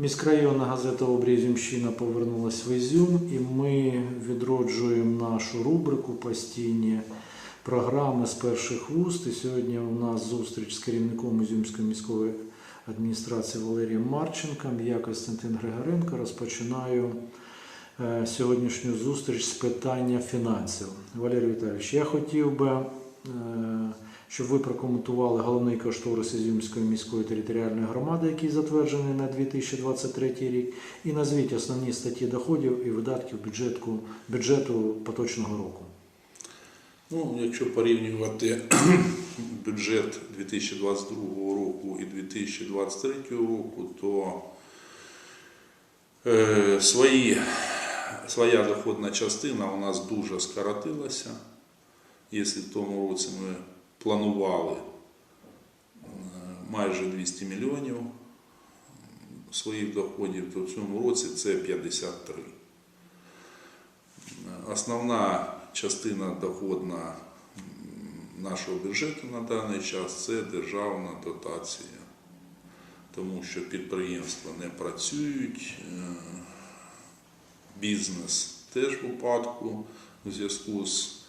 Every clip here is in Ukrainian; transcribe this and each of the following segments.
Міськрайонна газета Обрізімщина повернулась в Ізюм, і ми відроджуємо нашу рубрику постійні програми з перших вуст. І сьогодні у нас зустріч з керівником Ізюмської міської адміністрації Валерієм Марченком. Я Костянтин Григоренко розпочинаю е, сьогоднішню зустріч з питання фінансів. Валерій Віталійович, я хотів би, е, щоб ви прокоментували головний кошторис Ізюмської міської територіальної громади, який затверджений на 2023 рік, і назвіть основні статті доходів і видатків бюджетку, бюджету поточного року. Ну, якщо порівнювати бюджет 2022 року і 2023 року, то е, свої, своя доходна частина у нас дуже скоротилася. Якщо в тому році ми планували е, майже 200 мільйонів своїх доходів, то в цьому році це 53. Основна частина доходна нашого бюджету на даний час це державна дотація, тому що підприємства не працюють, е, бізнес теж в упадку у зв'язку з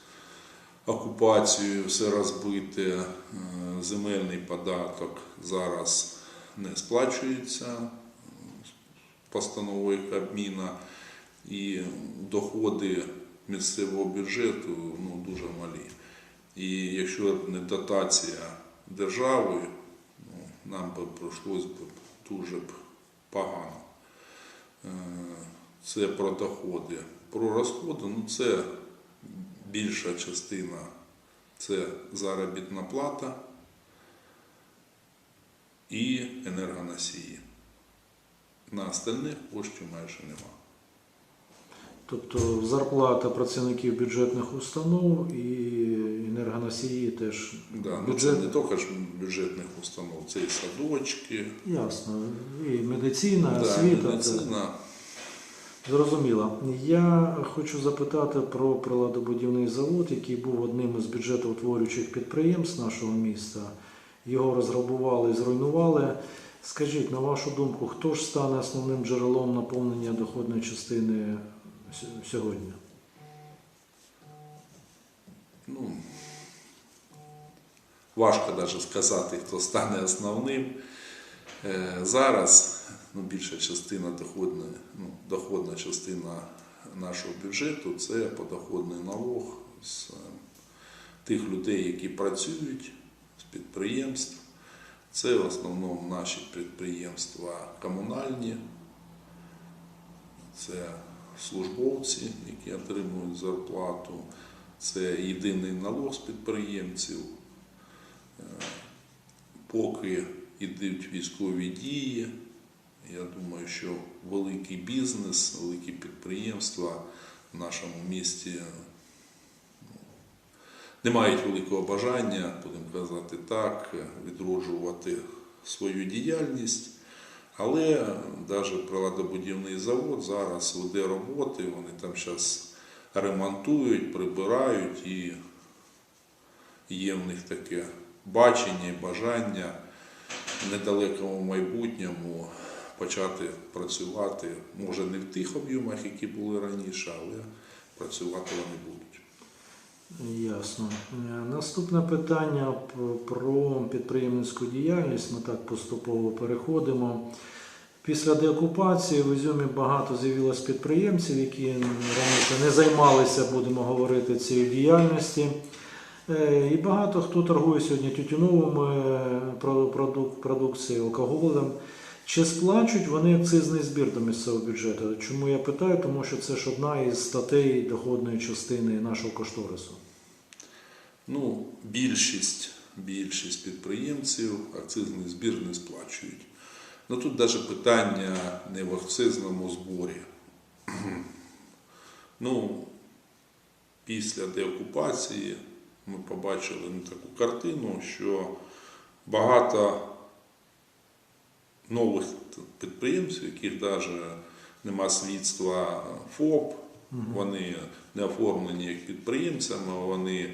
окупацією, все розбите, е, земельний податок зараз не сплачується е, постановою Кабміна і доходи місцевого бюджету ну, дуже малі. І якщо не дотація державою, ну, нам би пройшлось б дуже б погано. Е, Це про доходи. Про розходи, ну це більша частина це заробітна плата і енергоносії. На остальних коштів майже немає. Тобто зарплата працівників бюджетних установ і енергоносії теж Да, ну це не тільки ж бюджетних установ, це і садочки, ясно. І медицина, да, освіта. це- медицина. Зрозуміло. Я хочу запитати про приладобудівний завод, який був одним із бюджетоутворюючих підприємств нашого міста. Його розграбували і зруйнували. Скажіть, на вашу думку, хто ж стане основним джерелом наповнення доходної частини сьогодні? Ну, важко навіть сказати, хто стане основним. Е, Зараз ну, більша частина доходної, ну, доходна частина нашого бюджету це подоходний налог з е, тих людей, які працюють з підприємств. Це в основному наші підприємства комунальні, це службовці, які отримують зарплату, це єдиний налог з підприємців. Е, Поки йдуть військові дії, я думаю, що великий бізнес, великі підприємства в нашому місті ну, не мають великого бажання, будемо казати так, відроджувати свою діяльність. Але навіть приладобудівний завод зараз веде роботи, вони там зараз ремонтують, прибирають і є в них таке бачення і бажання в недалекому майбутньому почати працювати, може не в тих об'ємах, які були раніше, але працювати вони будуть. Ясно. Е, Наступне питання про підприємницьку діяльність. Ми так поступово переходимо. Після деокупації в Ізюмі багато з'явилось підприємців, які раніше не займалися, будемо говорити, цією діяльністю. Е, І багато хто торгує сьогодні тютюновими е, продукцією, алкоголем. Чи сплачують вони акцизний збір до місцевого бюджету? Чому я питаю? Тому що це ж одна із статей доходної частини нашого кошторису. Ну, більшість, більшість підприємців акцизний збір не сплачують. Ну тут навіть питання не в акцизному зборі. Ну, після деокупації ми побачили ну, таку картину, що багато нових підприємців, яких навіть нема слідства ФОП, вони не оформлені як підприємцями, вони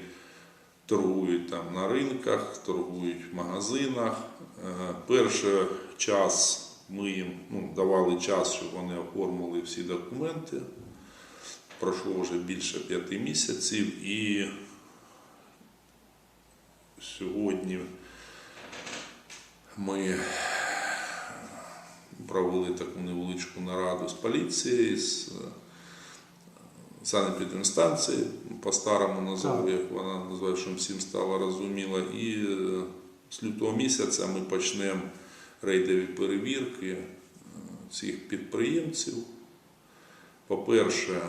торгують там на ринках, торгують в магазинах. Е, Перший час ми їм, ну, ну, давали час, щоб вони оформили всі документи. Пройшло вже більше п'яти місяців і сьогодні ми провели таку невеличку нараду з поліцією, з санепідемстанції, по-старому назвав, Так. як вона називає, щоб всім стало розуміло. І е, з лютого місяця ми почнемо рейдові перевірки е, цих підприємців. По-перше, е,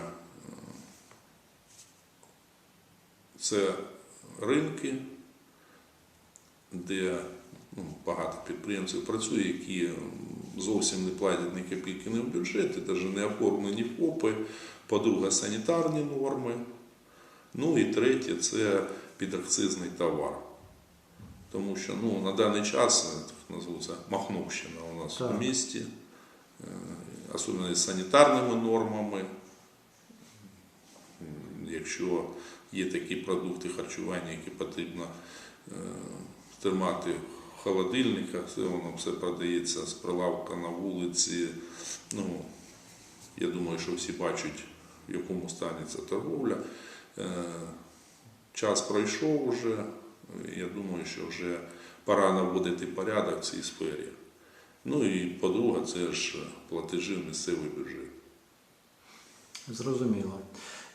це ринки, де ну, багато підприємців працює, які зовсім не платять ні копійки не в бюджети, навіть не оформлені ФОПи. По-друге, санітарні норми. Ну і третє це підакцизний товар. Тому що ну, на даний час так назву Махновщина у нас Так. в місті, е, особливо з санітарними нормами. Якщо є такі продукти харчування, які потрібно е, тримати в холодильниках, це воно все продається з прилавка на вулиці. Ну, я думаю, що всі бачать, в якому стані ця торговля. Е, Час пройшов вже. Я думаю, що вже пора наводити порядок в цій сфері. Ну і по-друге, це ж платежі місцевий бюджет. Зрозуміло.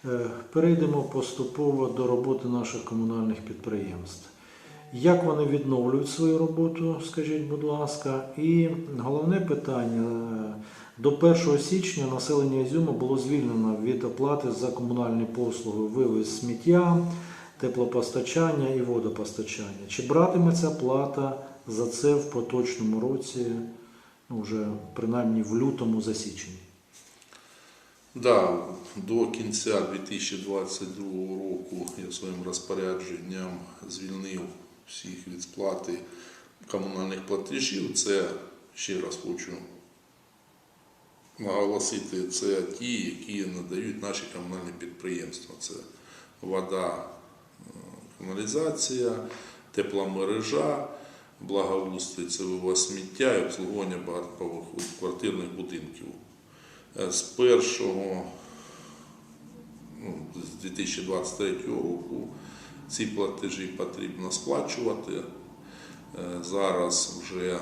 Е, Перейдемо поступово до роботи наших комунальних підприємств. Як вони відновлюють свою роботу, скажіть, будь ласка. І головне питання. е, До 1 січня населення Ізюма було звільнено від оплати за комунальні послуги вивіз сміття, теплопостачання і водопостачання. Чи братиметься плата за це в поточному році, ну вже принаймні в лютому за січень? Да, до кінця 2022 року я своїм розпорядженням звільнив всіх від сплати комунальних платежів. Це ще раз хочу наголосити, це ті, які надають наші комунальні підприємства. Це вода, е, каналізація, тепломережа, благоустрій, це вивоз сміття і обслуговування багатоквартирних будинків. Е, З першого ну, з 2023 року ці платежі потрібно сплачувати. Е, Зараз вже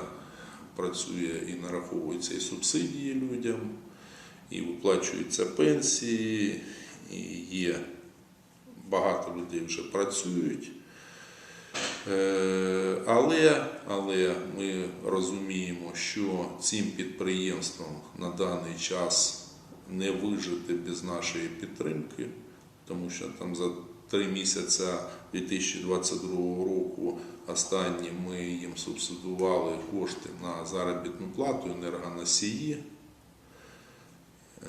працює і нараховуються і субсидії людям, і виплачуються пенсії, і є багато людей вже працюють. Е, Але, але ми розуміємо, що цим підприємствам на даний час не вижити без нашої підтримки, тому що там за три місяці 2022 року останні ми їм субсидували кошти на заробітну плату енергоносії. Е,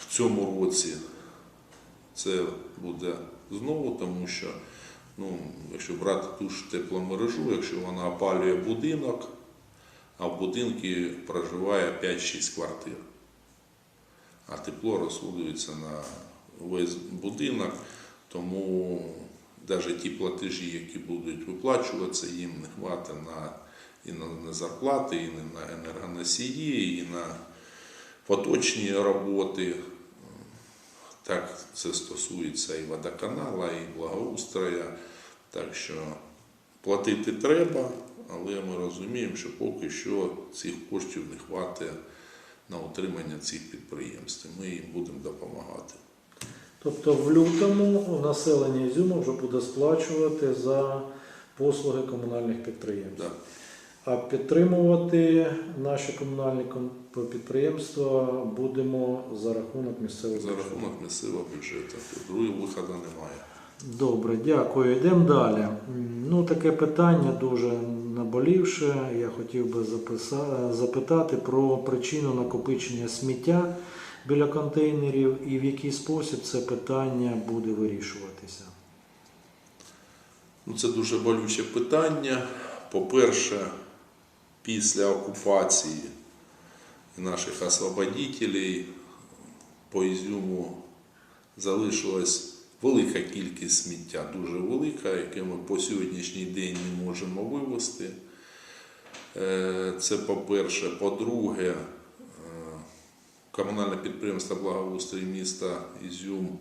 В цьому році це буде знову, тому що ну, якщо брати ту ж тепломережу, якщо вона опалює будинок, а в будинку проживає 5-6 квартир, а тепло розходується на весь будинок, тому навіть ті платежі, які будуть виплачуватися, їм не хватить і на, зарплати, і на енергоносії, і на поточні роботи. Так це стосується і водоканала, і благоустрою. Так що платити треба, але ми розуміємо, що поки що цих коштів не хватить на утримання цих підприємств. Ми їм будемо допомагати. Тобто в лютому населення Ізюма вже буде сплачувати за послуги комунальних підприємств. Да. А підтримувати наші комунальні підприємства будемо за рахунок місцевих За рахунок місцевого бюджету. Другого виходу немає. Добре, дякую. Йдемо далі. Ну, таке питання дуже наболівше. Я хотів би записа- запитати про причину накопичення сміття біля контейнерів і в який спосіб це питання буде вирішуватися. Ну, це дуже болюче питання. По-перше, після окупації наших освободителів по Ізюму залишилась велика кількість сміття, дуже велика, яке ми по сьогоднішній день не можемо вивезти. Е, Це по-перше. По-друге, комунальне підприємство благоустрій міста Ізюм,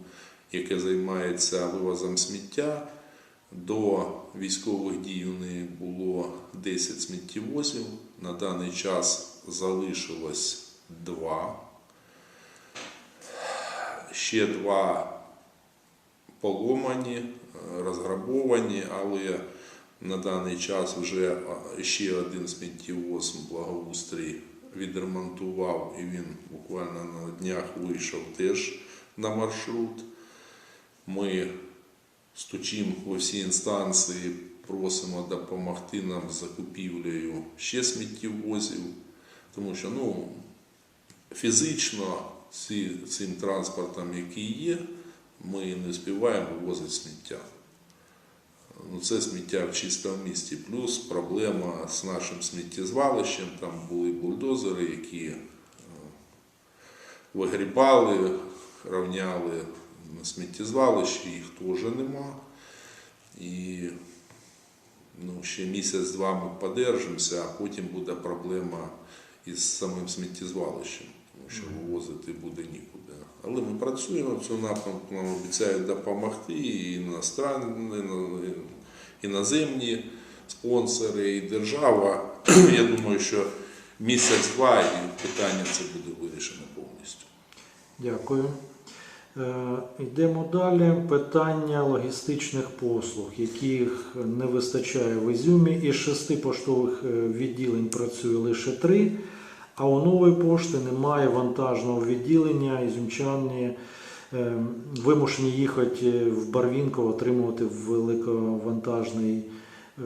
яке займається вивозом сміття. До військових дій у неї було 10 сміттєвозів. На даний час залишилось два. Ще два поломані, розграбовані, але на даний час вже ще один сміттєвоз благоустрій відремонтував і він буквально на днях вийшов теж на маршрут. Ми стучимо у всі інстанції, просимо допомогти нам з закупівлею ще сміттєвозів, тому що ну, фізично цим транспортом, який є, ми не співаємо вивозити сміття. Ну, це сміття в чистому місті. Плюс проблема з нашим сміттєзвалищем. Там були бульдозери, які е, вигрібали, рівняли на сміттєзвалищі, їх теж нема. І ну, ще місяць-два ми подержимося, а потім буде проблема із самим сміттєзвалищем, тому що вивозити буде нікуди. Але ми працюємо в цьому напрямку, нам обіцяють допомогти і іноземні спонсори, і держава. Я думаю, що місяць-два і питання це буде вирішено повністю. Дякую. Е, Йдемо далі. Питання логістичних послуг, яких не вистачає в Ізюмі. Із шести поштових е, відділень працює лише три, а у нової пошти немає вантажного відділення. Ізюмчани е, вимушені їхати в Барвінково отримувати великовантажний е,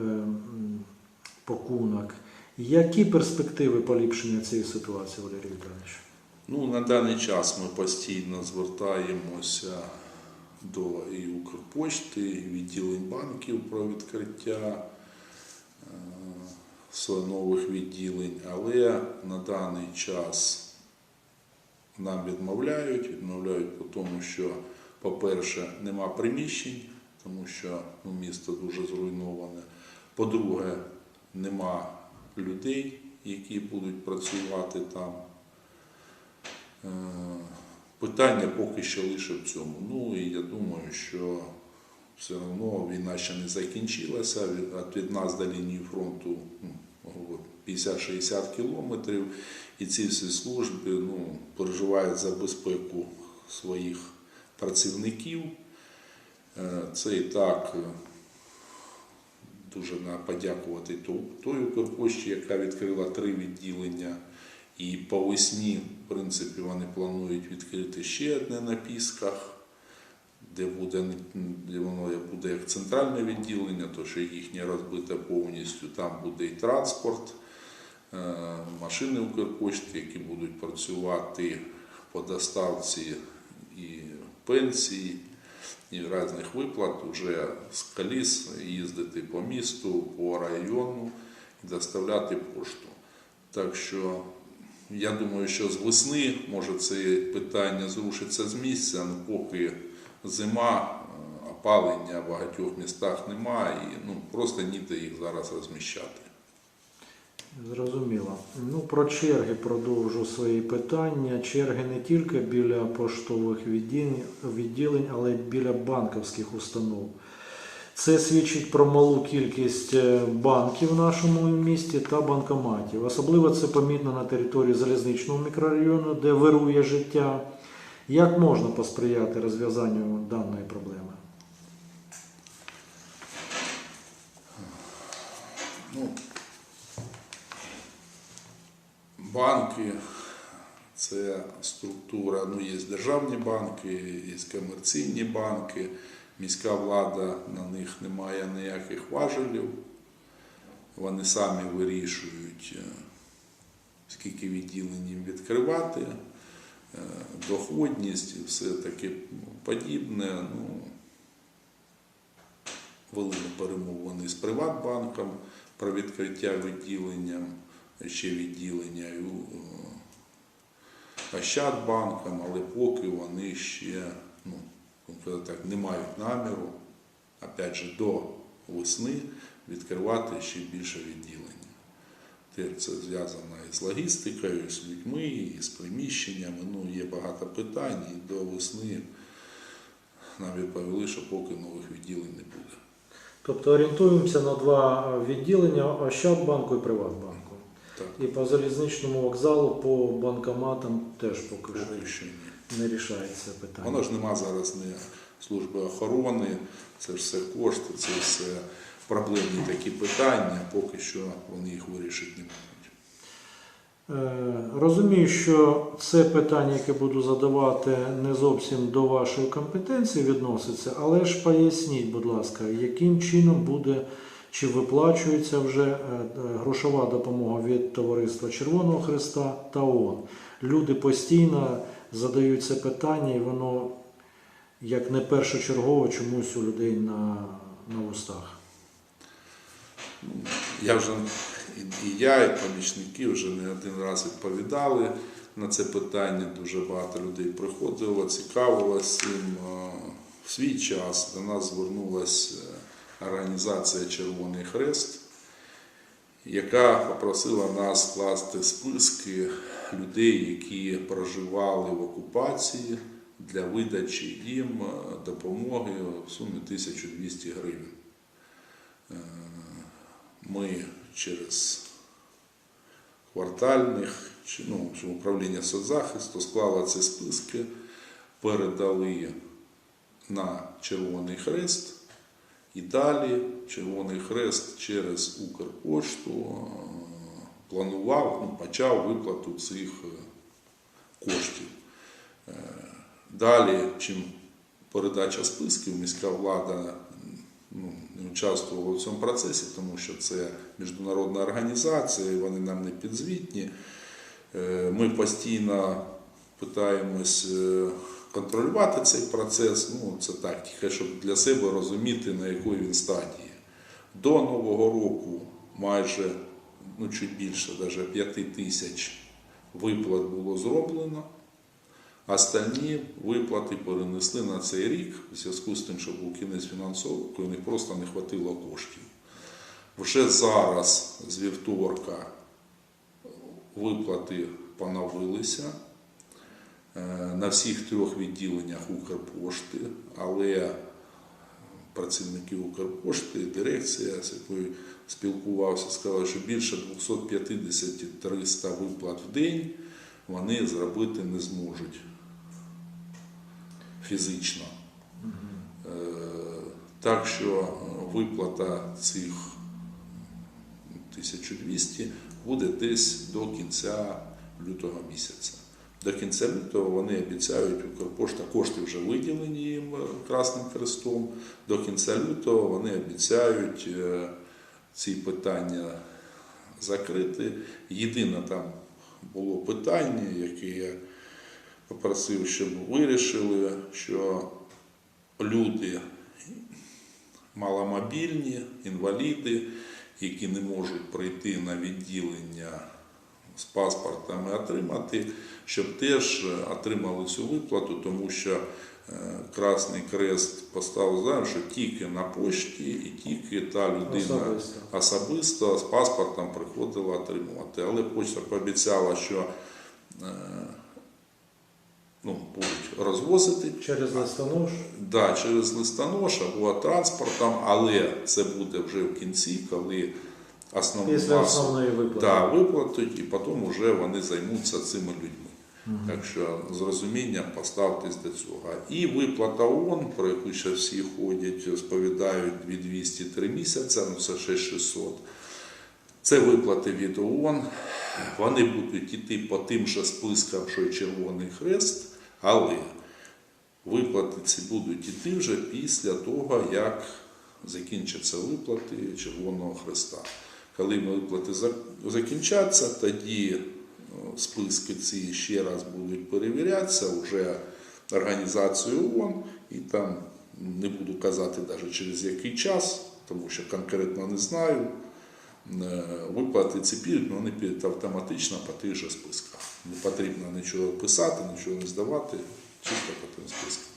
пакунок. Які перспективи поліпшення цієї ситуації, Валерій Віталійович? Ну, на даний час ми постійно звертаємося до і Укрпошти, і відділень банків про відкриття е, нових відділень, але на даний час нам відмовляють. Відмовляють по тому, що, по-перше, нема приміщень, тому що ну, місто дуже зруйноване. По-друге, нема людей, які будуть працювати там. Е, Питання поки що лише в цьому. Ну і я думаю, що все одно війна ще не закінчилася. Від, нас до лінії фронту ну, 50-60 кілометрів. І ці всі служби ну, переживають за безпеку своїх працівників. Е, Це і так е, дуже на подякувати той Укрпошті, яка відкрила три відділення. І по весні, в принципі, вони планують відкрити ще одне на Пісках, де буде, де воно буде як центральне відділення, то що їхнє розбите повністю. Там буде і транспорт, е, машини Укрпошти, які будуть працювати по доставці і пенсій, і різних виплат вже з коліс їздити по місту, по району і доставляти пошту. Так що я думаю, що з весни може це питання зрушиться з місця, але поки зима, е, опалення в багатьох містах немає, і ну, просто ніде їх зараз розміщати. Зрозуміло. Ну, про черги продовжу свої питання. Черги не тільки біля поштових відділень, але й біля банківських установ. Це свідчить про малу кількість е, банків в нашому місті та банкоматів. Особливо це помітно на території залізничного мікрорайону, де вирує життя. Як можна посприяти розв'язанню даної проблеми? Ну, банки це структура, ну є державні банки, є комерційні банки, міська влада на них не має ніяких важелів. Вони самі вирішують, е, скільки відділень їм відкривати, доходність і все таке подібне. Ну, вели перемовини з Приватбанком про відкриття відділення, ще відділення е, Ощадбанком, але поки вони ще ну, так, не мають наміру, опять же, до весни відкривати ще більше відділення. Те це зв'язано і з логістикою, і з людьми, і з приміщеннями. Ну, є багато питань, і до весни нам відповіли, що поки нових відділень не буде. Тобто орієнтуємося на два відділення Ощадбанку і Приватбанку. Так, І по залізничному вокзалу, по банкоматам теж поки що поки що ні. не рішається питання. Воно ж нема зараз ні служби охорони, це ж все кошти, це все проблемні такі питання, поки що вони їх вирішити не можуть. Е, Розумію, що це питання, яке буду задавати, не зовсім до вашої компетенції відноситься, але ж поясніть, будь ласка, яким чином буде чи виплачується вже е, грошова допомога від Товариства Червоного Христа та ООН. Люди постійно задають це питання, і воно як не першочергово чомусь у людей на, на вустах. Я вже і, я, і помічники вже не один раз відповідали на це питання. Дуже багато людей приходило, цікавилося цим. Е, В свій час до нас звернулася організація Червоний Хрест, яка попросила нас скласти списки людей, які проживали в окупації для видачі їм е, допомоги в сумі 1200 гривень. Ми через квартальних ну, управління соцзахисту склали ці списки, передали на Червоний Хрест. І далі Червоний Хрест через Укрпошту е, планував, ну, почав виплату цих е, коштів. Е, Далі, чим передача списків, міська влада ну, не участвувала в цьому процесі, тому що це міжнародна організація, вони нам не підзвітні. Е, Ми постійно питаємось е, контролювати цей процес. Ну, це так, тільки щоб для себе розуміти, на якої він стадії. До Нового року майже ну, чуть більше, навіть 5 тисяч виплат було зроблено. Остальні виплати перенесли на цей рік в зв'язку з тим, що був кінець фінансового у них просто не хватило коштів. Вже зараз з вівторка виплати поновилися е, на всіх трьох відділеннях Укрпошти, але працівники Укрпошти, дирекція, з якою спілкувався, сказали, що більше 250-300 виплат в день вони зробити не зможуть фізично. Е, Так що е, виплата цих 1200 буде десь до кінця лютого місяця. До кінця лютого вони обіцяють, Укрпошта кошти вже виділені їм е, Красним Хрестом. До кінця лютого вони обіцяють ці питання закрити. Єдине там було питання, яке попросив, щоб вирішили, що люди маломобільні, інваліди, які не можуть прийти на відділення з паспортами отримати, щоб теж отримали цю виплату, тому що е, Красний Крест поставив знаю, що тільки на пошті і тільки та людина Особисто. особисто з паспортом приходила отримувати. Але почта пообіцяла, що е, ну, будуть розвозити Через листонош. да, через листонош або транспортом, але це буде вже в кінці, коли основну Після масу основної виплати. да, виплатуть, і потім вже вони займуться цими людьми. Так що з розумінням поставтесь до цього. І виплата ООН, про яку ще всі ходять, розповідають 2203 місяця, ну це 6600. Це виплати від ООН. Вони будуть йти по тим же спискам, що й Червоний Хрест, але виплати ці будуть йти вже після того, як закінчаться виплати Червоного Хреста. Коли виплати закінчаться, тоді списки ці ще раз будуть перевірятися вже організацією ООН, і там не буду казати навіть через який час, тому що конкретно не знаю. Е, Виплати ці підуть, але вони підуть автоматично по тих же списках. Не потрібно нічого писати, нічого не здавати, чисто по тим спискам.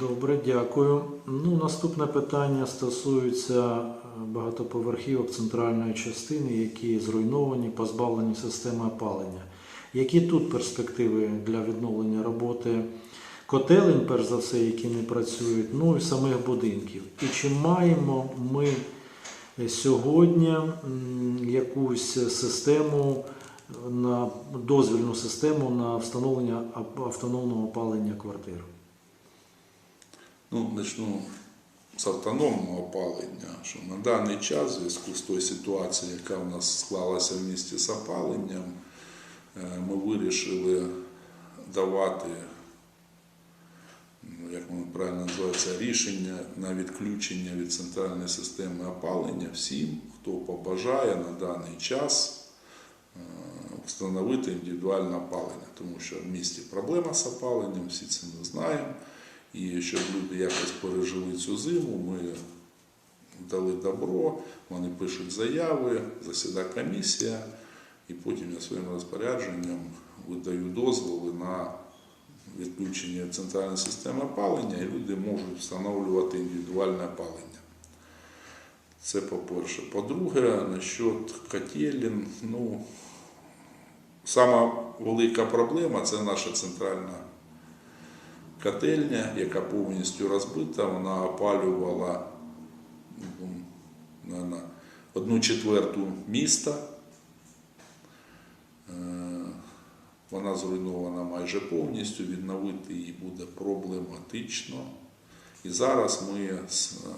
Добре, дякую. Ну, наступне питання стосується е, багатоповерхівок центральної частини, які зруйновані, позбавлені системи опалення. Які тут перспективи для відновлення роботи котелень, перш за все, які не працюють, ну і самих будинків? І чи маємо ми сьогодні якусь систему на дозвільну систему на встановлення автономного опалення квартир? Ну, почну з автономного опалення, що на даний час, в зв'язку з тою ситуацією, яка в нас склалася в місті з опаленням, е, ми вирішили давати, як воно правильно називається, рішення на відключення від центральної системи опалення всім, хто побажає на даний час е, встановити індивідуальне опалення, тому що в місті проблема з опаленням, всі це ми знаємо. І щоб люди якось пережили цю зиму, ми дали добро, вони пишуть заяви, засідає комісія, і потім я своїм розпорядженням видаю дозволи на відключення центральної системи опалення, і люди можуть встановлювати індивідуальне опалення. Це по-перше. По-друге, насчет котелін, ну, сама велика проблема це наша центральна котельня, яка повністю розбита, вона опалювала ну, одну четверту міста. Вона зруйнована майже повністю, відновити її буде проблематично. І зараз ми з е,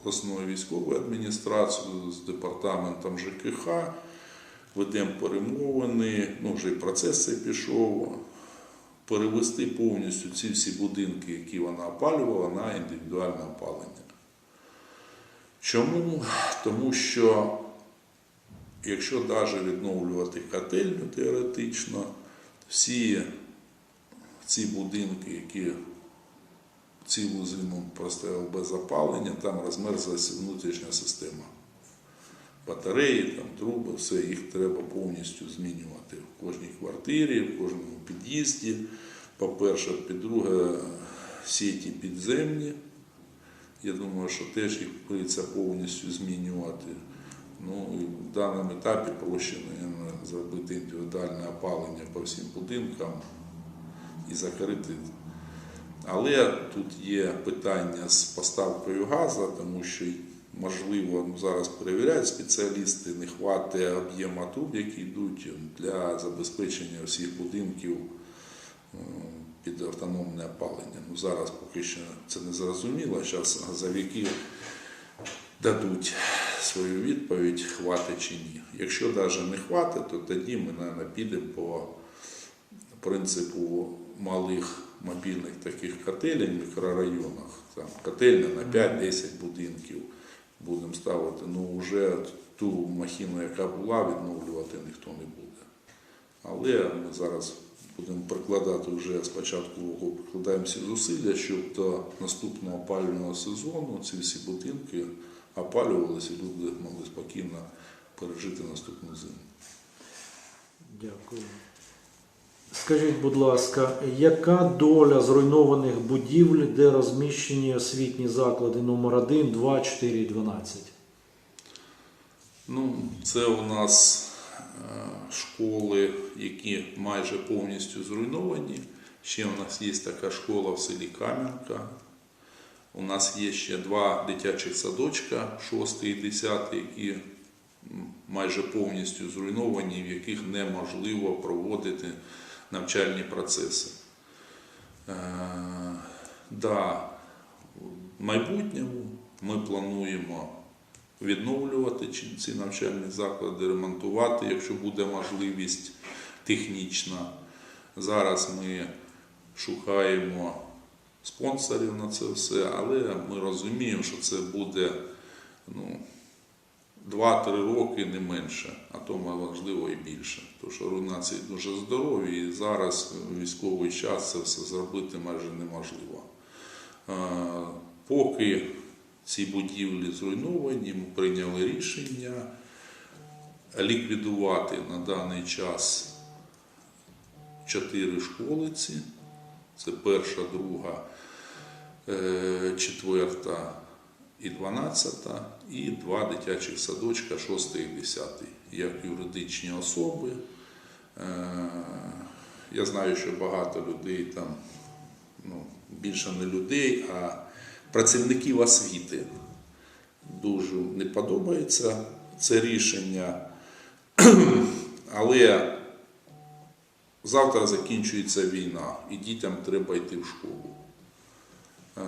обласною військовою адміністрацією, з департаментом ЖКХ ведемо перемовини, ну вже і процес цей пішов перевести повністю ці всі будинки, які вона опалювала, на індивідуальне опалення. Чому? Тому що якщо навіть відновлювати котельню теоретично, всі ці будинки, які цілу зиму простояли без опалення, там розмерзлася внутрішня система. Батареї, там, труби, все, їх треба повністю змінювати в кожній квартирі, в кожному під'їзді. По-перше, по-друге, сіті підземні. Я думаю, що теж їх прийдеться повністю змінювати. Ну, в даному етапі проще зробити індивідуальне опалення по всім будинкам і закрити. Але тут є питання з поставкою газу, тому що можливо ну, зараз перевіряють спеціалісти, не хватить об'єму труб, які йдуть для забезпечення всіх будинків е, під автономне опалення. Ну, зараз поки що це не зрозуміло. Зараз газовики дадуть свою відповідь, хватить чи ні. Якщо навіть не хватить, то тоді ми, мабуть, підемо по принципу малих мобільних таких котелень в мікрорайонах. Там котельня на 5-10 будинків будемо ставити. Ну вже ту махіну, яка була, відновлювати ніхто не буде. Але ми зараз будемо прикладати вже спочатку року, прикладаємо всі зусилля, щоб до наступного опалювального сезону ці всі будинки опалювалися і люди могли спокійно пережити наступну зиму. Дякую. Скажіть, будь ласка, яка доля зруйнованих будівель, де розміщені освітні заклади номер 1, 2, 4 і 12? Ну, це у нас е, школи, які майже повністю зруйновані. Ще у нас є така школа в селі Кам'янка. У нас є ще два дитячих садочка, 6 і 10, які майже повністю зруйновані, в яких неможливо проводити навчальні процеси. Е, да, в майбутньому ми плануємо відновлювати ці навчальні заклади, ремонтувати, якщо буде можливість технічна. Зараз ми шукаємо спонсорів на це все, але ми розуміємо, що це буде ну, 2-3 роки не менше, а то можливо і більше. Тому що руйнації дуже здорові, і зараз військовий час це все зробити майже неможливо. Поки ці будівлі зруйновані, ми прийняли рішення ліквідувати на даний час чотири школи ці Це перша, друга, четверта і дванадцята, і два дитячих садочка, шостий і десятий, як юридичні особи. Е, Я знаю, що багато людей там, ну, більше не людей, а працівників освіти дуже не подобається це рішення. Але завтра закінчується війна, і дітям треба йти в школу. Е,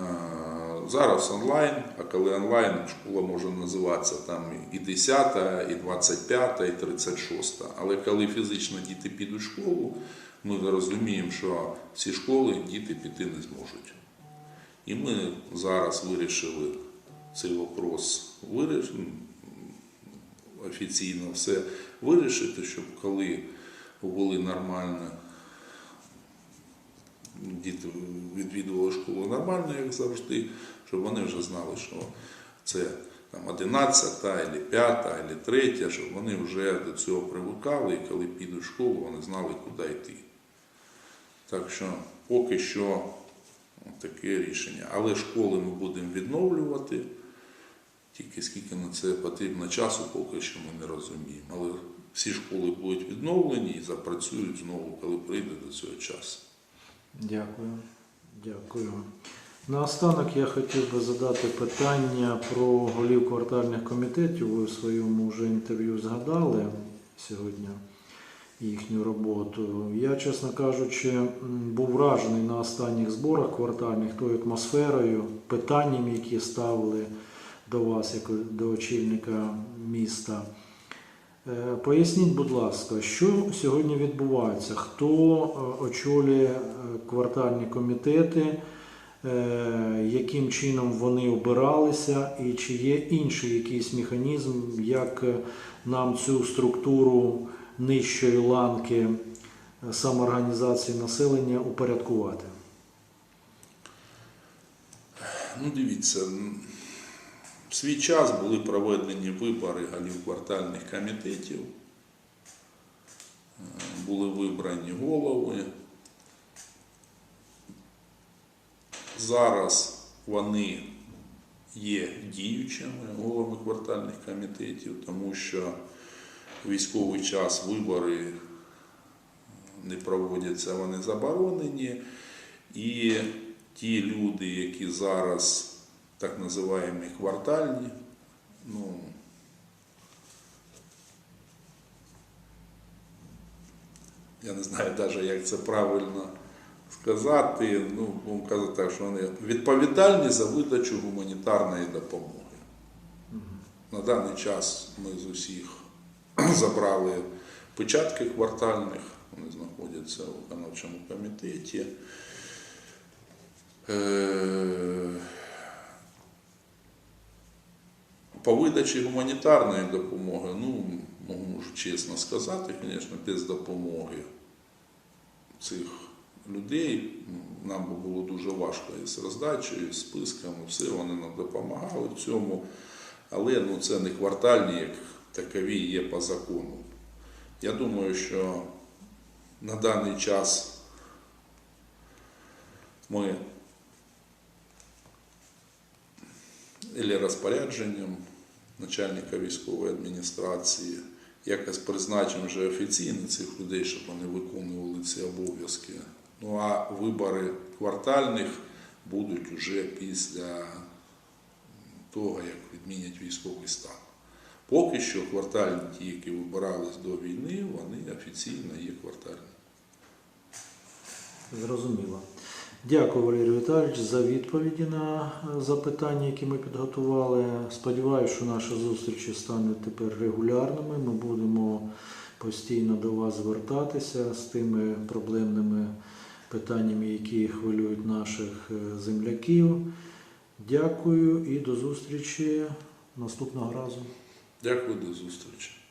Зараз онлайн, а коли онлайн, школа може називатися там і 10, і 25, і 36. Але коли фізично діти підуть в школу, ми розуміємо, що в ці школи діти піти не зможуть. І ми зараз вирішили цей вопрос вирішити, офіційно все вирішити, щоб коли були нормально, діти відвідували школу нормально, як завжди, щоб вони вже знали, що це там 11, або 5, або 3, щоб вони вже до цього привикали, і коли підуть в школу, вони знали, куди йти. Так що поки що таке рішення. Але школи ми будемо відновлювати. Тільки скільки на це потрібно часу, поки що ми не розуміємо. Але всі школи будуть відновлені і запрацюють знову, коли прийде до цього часу. Дякую. Дякую. Наостанок я хотів би задати питання про голів квартальних комітетів. Ви в своєму вже інтерв'ю згадали сьогодні їхню роботу. Я, чесно кажучи, був вражений на останніх зборах квартальних тою атмосферою, питаннями, які ставили до вас, як до очільника міста. Е, Поясніть, будь ласка, що сьогодні відбувається? Хто е, очолює е, квартальні комітети, яким чином вони обиралися, і чи є інший якийсь механізм, як нам цю структуру нижчої ланки самоорганізації населення упорядкувати? Ну, дивіться, свій час були проведені вибори голів квартальних комітетів, були вибрані голови. Зараз вони є діючими головами квартальних комітетів, тому що в військовий час вибори не проводяться, вони заборонені. І ті люди, які зараз так називаємо квартальні, ну, я не знаю навіть, як це правильно сказати, ну, будемо казати так, що вони відповідальні за видачу гуманітарної допомоги. На даний час ми з усіх забрали печатки квартальних, вони знаходяться у виконавчому комітеті. Е, По видачі гуманітарної допомоги, ну, можу чесно сказати, звісно, без допомоги цих людей нам було дуже важко і з роздачею, і з списками, все вони нам допомагали в цьому. Але ну, це не квартальні, як такові є по закону. Я думаю, що на даний час ми або розпорядженням начальника військової адміністрації якось призначимо вже офіційно цих людей, щоб вони виконували ці обов'язки. Ну а вибори квартальних будуть уже після того, як відмінять військовий стан. Поки що квартальні ті, які вибирались до війни, вони офіційно є квартальні. Зрозуміло. Дякую, Валерій Віталійович, за відповіді на е, запитання, які ми підготували. Сподіваюся, що наші зустрічі стануть тепер регулярними. Ми будемо постійно до вас звертатися з тими проблемними питаннями, які хвилюють наших е, земляків. Дякую і до зустрічі наступного разу. Дякую, до зустрічі.